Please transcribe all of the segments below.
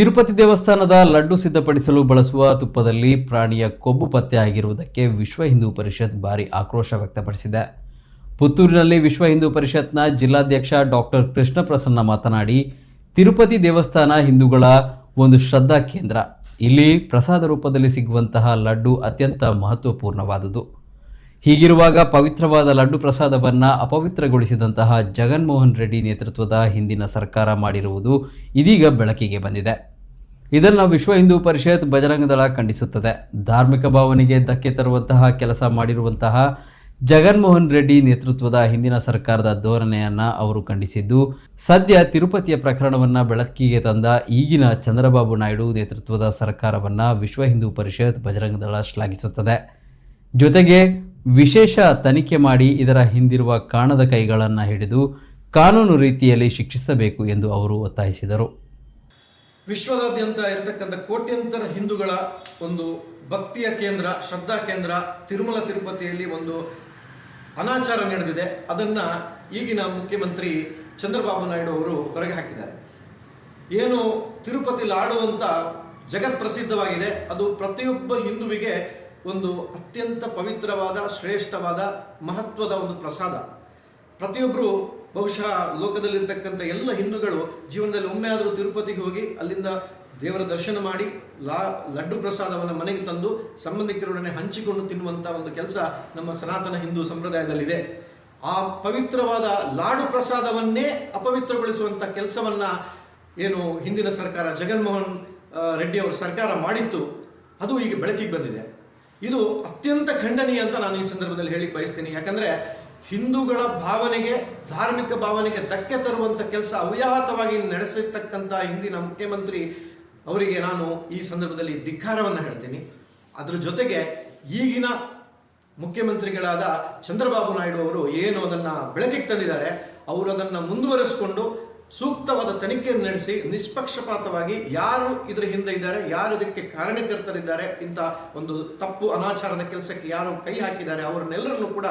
ತಿರುಪತಿ ದೇವಸ್ಥಾನದ ಲಡ್ಡು ಸಿದ್ಧಪಡಿಸಲು ಬಳಸುವ ತುಪ್ಪದಲ್ಲಿ ಪ್ರಾಣಿಯ ಕೊಬ್ಬು ಪತ್ತೆ ಆಗಿರುವುದಕ್ಕೆ ವಿಶ್ವ ಹಿಂದೂ ಪರಿಷತ್ ಭಾರಿ ಆಕ್ರೋಶ ವ್ಯಕ್ತಪಡಿಸಿದೆ. ಪುತ್ತೂರಿನಲ್ಲಿ ವಿಶ್ವ ಹಿಂದೂ ಪರಿಷತ್ನ ಜಿಲ್ಲಾಧ್ಯಕ್ಷ ಡಾಕ್ಟರ್ ಕೃಷ್ಣ ಪ್ರಸನ್ನ ಮಾತನಾಡಿ, ತಿರುಪತಿ ದೇವಸ್ಥಾನ ಹಿಂದೂಗಳ ಒಂದು ಶ್ರದ್ಧಾ ಕೇಂದ್ರ. ಇಲ್ಲಿ ಪ್ರಸಾದ ರೂಪದಲ್ಲಿ ಸಿಗುವಂತಹ ಲಡ್ಡು ಅತ್ಯಂತ ಮಹತ್ವಪೂರ್ಣವಾದುದು ಹೀಗಿರುವಾಗ ಪವಿತ್ರವಾದ ಲಡ್ಡು ಪ್ರಸಾದವನ್ನು ಅಪವಿತ್ರಗೊಳಿಸಿದಂತಹ ಜಗನ್ಮೋಹನ್ ರೆಡ್ಡಿ ನೇತೃತ್ವದ ಹಿಂದಿನ ಸರ್ಕಾರ ಮಾಡಿರುವುದು ಇದೀಗ ಬೆಳಕಿಗೆ ಬಂದಿದೆ. ಇದನ್ನು ವಿಶ್ವ ಹಿಂದೂ ಪರಿಷತ್ ಬಜರಂಗ ದಳ ಖಂಡಿಸುತ್ತದೆ. ಧಾರ್ಮಿಕ ಭಾವನೆಗೆ ಧಕ್ಕೆ ತರುವಂತಹ ಕೆಲಸ ಮಾಡಿರುವಂತಹ ಜಗನ್ಮೋಹನ್ ರೆಡ್ಡಿ ನೇತೃತ್ವದ ಹಿಂದಿನ ಸರ್ಕಾರದ ಧೋರಣೆಯನ್ನು ಅವರು ಖಂಡಿಸಿದ್ದು, ಸದ್ಯ ತಿರುಪತಿಯ ಪ್ರಕರಣವನ್ನು ಬೆಳಕಿಗೆ ತಂದ ಈಗಿನ ಚಂದ್ರಬಾಬು ನಾಯ್ಡು ನೇತೃತ್ವದ ಸರ್ಕಾರವನ್ನು ವಿಶ್ವ ಹಿಂದೂ ಪರಿಷತ್ ಬಜರಂಗ ದಳ ಶ್ಲಾಘಿಸುತ್ತದೆ. ಜೊತೆಗೆ ವಿಶೇಷ ತನಿಖೆ ಮಾಡಿ ಇದರ ಹಿಂದಿರುವ ಕಾಣದ ಕೈಗಳನ್ನು ಹಿಡಿದು ಕಾನೂನು ರೀತಿಯಲ್ಲಿ ಶಿಕ್ಷಿಸಬೇಕು ಎಂದು ಅವರು ಒತ್ತಾಯಿಸಿದರು. ವಿಶ್ವದಾದ್ಯಂತ ಇರತಕ್ಕಂಥ ಕೋಟ್ಯಂತರ ಹಿಂದೂಗಳ ಒಂದು ಭಕ್ತಿಯ ಕೇಂದ್ರ, ಶ್ರದ್ಧಾ ಕೇಂದ್ರ ತಿರುಮಲ ತಿರುಪತಿಯಲ್ಲಿ ಒಂದು ಅನಾಚಾರ ನಡೆದಿದೆ. ಅದನ್ನ ಈಗಿನ ಮುಖ್ಯಮಂತ್ರಿ ಚಂದ್ರಬಾಬು ನಾಯ್ಡು ಅವರು ಹೊರಗೆ ಹಾಕಿದ್ದಾರೆ. ಏನು ತಿರುಪತಿಲಿ ಅಂತ ಜಗತ್ ಪ್ರಸಿದ್ಧವಾಗಿದೆ. ಅದು ಪ್ರತಿಯೊಬ್ಬ ಹಿಂದುವಿಗೆ ಒಂದು ಅತ್ಯಂತ ಪವಿತ್ರವಾದ, ಶ್ರೇಷ್ಠವಾದ, ಮಹತ್ವದ ಒಂದು ಪ್ರಸಾದ. ಪ್ರತಿಯೊಬ್ಬರು ಬಹುಶಃ ಲೋಕದಲ್ಲಿರ್ತಕ್ಕಂಥ ಎಲ್ಲ ಹಿಂದೂಗಳು ಜೀವನದಲ್ಲಿ ಒಮ್ಮೆ ಆದರೂ ತಿರುಪತಿಗೆ ಹೋಗಿ ಅಲ್ಲಿಂದ ದೇವರ ದರ್ಶನ ಮಾಡಿ ಲಾ, ಲಡ್ಡು ಪ್ರಸಾದವನ್ನು ಮನೆಗೆ ತಂದು ಸಂಬಂಧಿಕರೊಡನೆ ಹಂಚಿಕೊಂಡು ತಿನ್ನುವಂಥ ಒಂದು ಕೆಲಸ ನಮ್ಮ ಸನಾತನ ಹಿಂದೂ ಸಂಪ್ರದಾಯದಲ್ಲಿದೆ. ಆ ಪವಿತ್ರವಾದ ಲಾಡು ಪ್ರಸಾದವನ್ನೇ ಅಪವಿತ್ರಗೊಳಿಸುವಂಥ ಕೆಲಸವನ್ನು ಏನು ಹಿಂದಿನ ಸರ್ಕಾರ ಜಗನ್ಮೋಹನ್ ರೆಡ್ಡಿ ಅವರ ಸರ್ಕಾರ ಮಾಡಿತ್ತು. ಅದು ಈಗ ಬೆಳಕಿಗೆ ಬಂದಿದೆ. ಇದು ಅತ್ಯಂತ ಖಂಡನೀಯ ಅಂತ ನಾನು ಈ ಸಂದರ್ಭದಲ್ಲಿ ಹೇಳಿ ಬಯಸ್ತೀನಿ. ಯಾಕಂದ್ರೆ ಹಿಂದೂಗಳ ಭಾವನೆಗೆ, ಧಾರ್ಮಿಕ ಭಾವನೆಗೆ ಧಕ್ಕೆ ತರುವಂಥ ಕೆಲಸ ಅವ್ಯಾಹತವಾಗಿ ನಡೆಸಿರ್ತಕ್ಕಂಥ ಹಿಂದಿನ ಮುಖ್ಯಮಂತ್ರಿ ಅವರಿಗೆ ನಾನು ಈ ಸಂದರ್ಭದಲ್ಲಿ ಧಿಕ್ಕಾರವನ್ನು ಹೇಳ್ತೀನಿ. ಅದರ ಜೊತೆಗೆ ಈಗಿನ ಮುಖ್ಯಮಂತ್ರಿಗಳಾದ ಚಂದ್ರಬಾಬು ನಾಯ್ಡು ಅವರು ಏನು ಅದನ್ನು ಬೆಳಕಿಗೆ ತಂದಿದ್ದಾರೆ, ಅವರು ಅದನ್ನು ಮುಂದುವರಿಸಿಕೊಂಡು ಸೂಕ್ತವಾದ ತನಿಖೆಯನ್ನು ನಡೆಸಿ ನಿಷ್ಪಕ್ಷಪಾತವಾಗಿ ಯಾರು ಇದರ ಹಿಂದೆ ಇದ್ದಾರೆ, ಯಾರು ಇದಕ್ಕೆ ಕಾರಣಕರ್ತರಿದ್ದಾರೆ ಇಂಥ ಒಂದು ತಪ್ಪು ಅನಾಚಾರದ ಕೆಲಸಕ್ಕೆ ಯಾರು ಕೈ ಹಾಕಿದ್ದಾರೆ, ಅವರನ್ನೆಲ್ಲರನ್ನು ಕೂಡ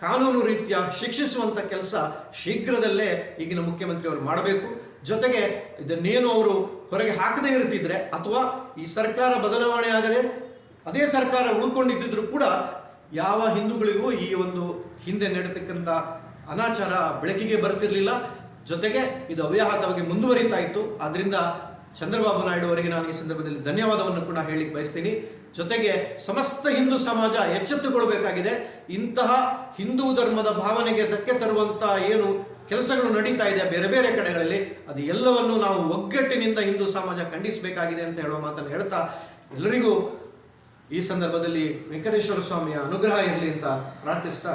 ಕಾನೂನು ರೀತಿಯ ಶಿಕ್ಷಿಸುವಂಥ ಕೆಲಸ ಶೀಘ್ರದಲ್ಲೇ ಈಗಿನ ಮುಖ್ಯಮಂತ್ರಿ ಅವರು ಮಾಡಬೇಕು. ಜೊತೆಗೆ ಇದನ್ನೇನು ಅವರು ಹೊರಗೆ ಹಾಕದೇ ಇರ್ತಿದ್ರೆ ಅಥವಾ ಈ ಸರ್ಕಾರ ಬದಲಾವಣೆ ಆಗದೆ ಅದೇ ಸರ್ಕಾರ ಉಳ್ಕೊಂಡಿದ್ದಿದ್ರು ಕೂಡ ಯಾವ ಹಿಂದೂಗಳಿಗೂ ಈ ಒಂದು ಹಿಂದೆ ನಡೆತಕ್ಕಂಥ ಅನಾಚಾರ ಬೆಳಕಿಗೆ ಬರ್ತಿರಲಿಲ್ಲ. ಜೊತೆಗೆ ಇದು ಅವ್ಯಾಹತವಾಗಿ ಮುಂದುವರಿತಾ ಇತ್ತು. ಆದ್ರಿಂದ ಚಂದ್ರಬಾಬು ನಾಯ್ಡು ಅವರಿಗೆ ನಾನು ಈ ಸಂದರ್ಭದಲ್ಲಿ ಧನ್ಯವಾದವನ್ನು ಕೂಡ ಹೇಳಿ ಬಯಸ್ತೀನಿ. ಜೊತೆಗೆ ಸಮಸ್ತ ಹಿಂದೂ ಸಮಾಜ ಎಚ್ಚೆತ್ತುಕೊಳ್ಬೇಕಾಗಿದೆ. ಇಂತಹ ಹಿಂದೂ ಧರ್ಮದ ಭಾವನೆಗೆ ಧಕ್ಕೆ ತರುವಂತಹ ಏನು ಕೆಲಸಗಳು ನಡೀತಾ ಇದೆ ಬೇರೆ ಬೇರೆ ಕಡೆಗಳಲ್ಲಿ, ಅದು ಎಲ್ಲವನ್ನು ನಾವು ಒಗ್ಗಟ್ಟಿನಿಂದ ಹಿಂದೂ ಸಮಾಜ ಖಂಡಿಸಬೇಕಾಗಿದೆ ಅಂತ ಹೇಳುವ ಮಾತನ್ನು ಹೇಳ್ತಾ ಎಲ್ಲರಿಗೂ ಈ ಸಂದರ್ಭದಲ್ಲಿ ವೆಂಕಟೇಶ್ವರ ಸ್ವಾಮಿಯ ಅನುಗ್ರಹ ಇರಲಿ ಅಂತ ಪ್ರಾರ್ಥಿಸ್ತಾ